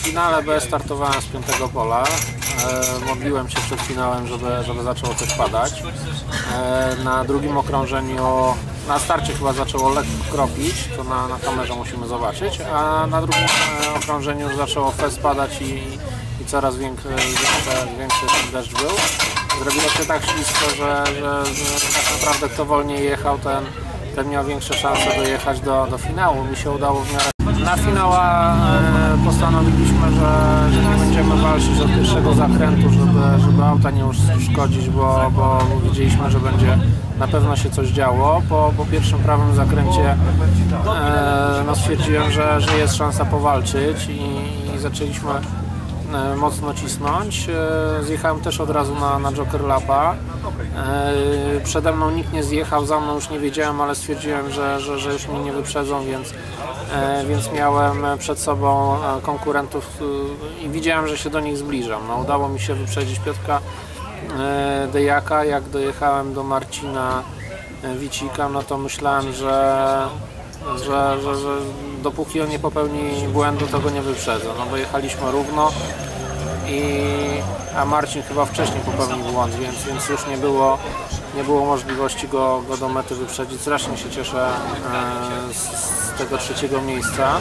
W finale B startowałem z piątego pola. E, modliłem się przed finałem, żeby, żeby zaczęło też padać. E, na drugim okrążeniu, na starcie chyba zaczęło lekko kropić, to na, na kamerze musimy zobaczyć, a na drugim e, okrążeniu zaczęło fest padać i, i coraz większy, większy ten deszcz był. Zrobiło się tak ślisko, że, że, że tak naprawdę kto wolniej jechał, ten, miał większe szanse dojechać do, do finału. Mi się udało w miarę. Na finała e, postanowiliśmy, że, że nie będziemy walczyć od pierwszego zakrętu, żeby, żeby auta nie uszkodzić, bo, bo wiedzieliśmy, że będzie na pewno się coś działo. Po, po pierwszym prawym zakręcie e, no stwierdziłem, że, że jest szansa powalczyć i, i zaczęliśmy mocno cisnąć. E, Zjechałem też od razu na, na Joker Lapa. E, Przede mną nikt nie zjechał, za mną już nie wiedziałem, ale stwierdziłem, że, że, że już mnie nie wyprzedzą, więc, e, więc miałem przed sobą e, konkurentów e, i widziałem, że się do nich zbliżam. No, udało mi się wyprzedzić Piotrka e, Dejaka. Jak dojechałem do Marcina e, Wicika, no to myślałem, że że, że, że dopóki on nie popełni błędu, to go nie wyprzedzę. No bo jechaliśmy równo, i, a Marcin chyba wcześniej popełnił błąd, więc, więc już nie było, nie było możliwości go, go do mety wyprzedzić. Strasznie się cieszę e, z, z tego trzeciego miejsca.